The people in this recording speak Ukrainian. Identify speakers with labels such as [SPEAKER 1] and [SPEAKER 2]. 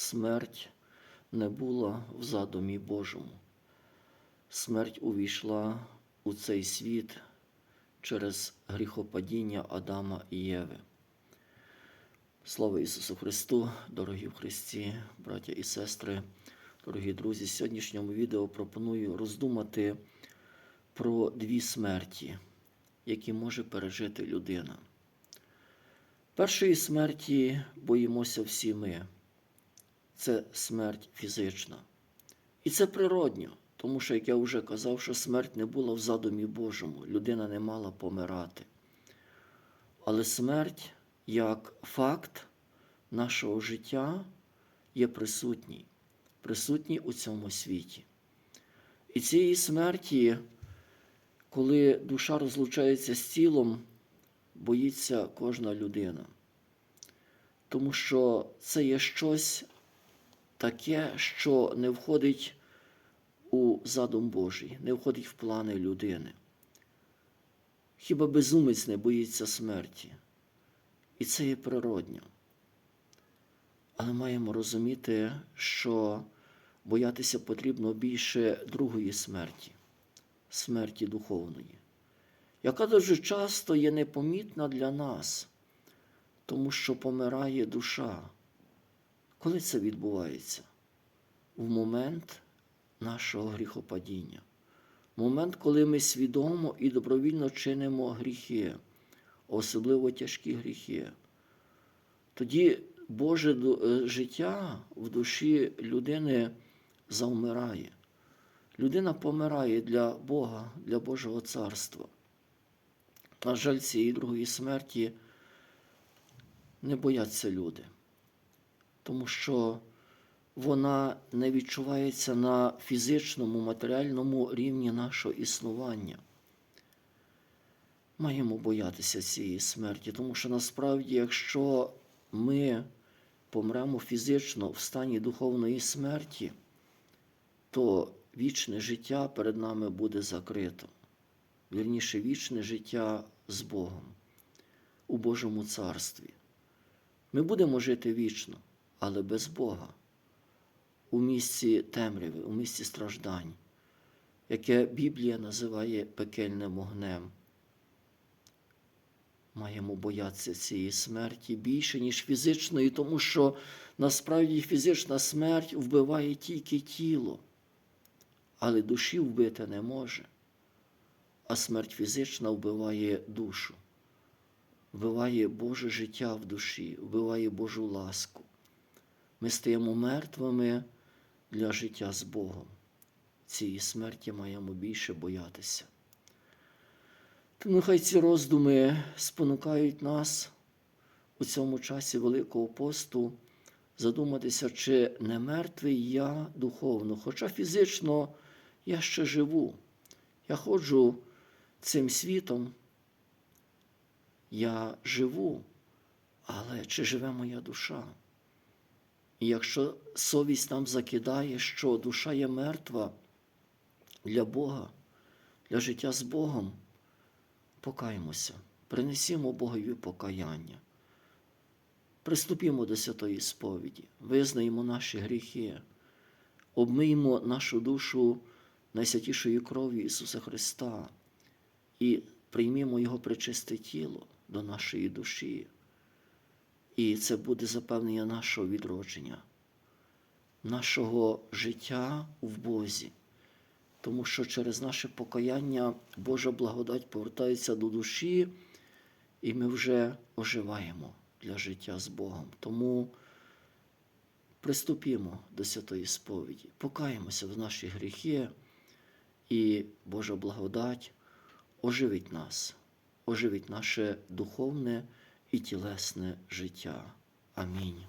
[SPEAKER 1] смерть не була в задумі Божому. Смерть увійшла у цей світ через гріхопадіння Адама і Єви. Слава Ісусу Христу, дорогі в Христі, браття і сестри, дорогі друзі. В сьогоднішньому відео пропоную роздумати про дві смерті, які може пережити людина. Першої смерті боїмося всі ми. Це смерть фізична. І це природньо, тому що, як я вже казав, що смерть не була в задумі Божому, людина не мала помирати. Але смерть як факт нашого життя є присутній, присутній у цьому світі. І цієї смерті, коли душа розлучається з тілом, боїться кожна людина. Тому що це є щось таке, що не входить у задум Божий, не входить в плани людини. Хіба безумець не боїться смерті? І це є природньо. Але маємо розуміти, що боятися потрібно більше другої смерті, смерті духовної, яка дуже часто є непомітна для нас, тому що помирає душа. Коли це відбувається? В момент нашого гріхопадіння, в момент, коли ми свідомо і добровільно чинимо гріхи, особливо тяжкі гріхи. Тоді Боже е, життя в душі людини завмирає. Людина помирає для Бога, для Божого царства. На жаль, цієї другої смерті не бояться люди, тому що вона не відчувається на фізичному, матеріальному рівні нашого існування. Маємо боятися цієї смерті, тому що насправді, якщо ми помремо фізично в стані духовної смерті, то вічне життя перед нами буде закрито. Вірніше, вічне життя з Богом у Божому царстві. Ми будемо жити вічно, але без Бога, у місці темряви, у місці страждань, яке Біблія називає пекельним вогнем. Маємо боятися цієї смерті більше, ніж фізичної, тому що насправді фізична смерть вбиває тільки тіло, але душі вбити не може. А смерть фізична вбиває душу, вбиває Боже життя в душі, вбиває Божу ласку. Ми стаємо мертвими для життя з Богом. Цієї смерті маємо більше боятися. Тому хай ці роздуми спонукають нас у цьому часі Великого посту задуматися, чи не мертвий я духовно, хоча фізично я ще живу. Я ходжу цим світом, я живу, але чи живе моя душа? І якщо совість нам закидає, що душа є мертва для Бога, для життя з Богом, покаємося, принесімо Богові покаяння, приступімо до святої сповіді, визнаємо наші гріхи, обмиймо нашу душу найсвятішою кров'ю Ісуса Христа і приймімо Його причисте тіло до нашої душі. І це буде запевнення нашого відродження, нашого життя в Бозі. Тому що через наше покаяння Божа благодать повертається до душі, і ми вже оживаємо для життя з Богом. Тому приступімо до святої сповіді, покаємося в наші гріхи, і Божа благодать оживить нас, оживить наше духовне і тілесне життя. Амінь.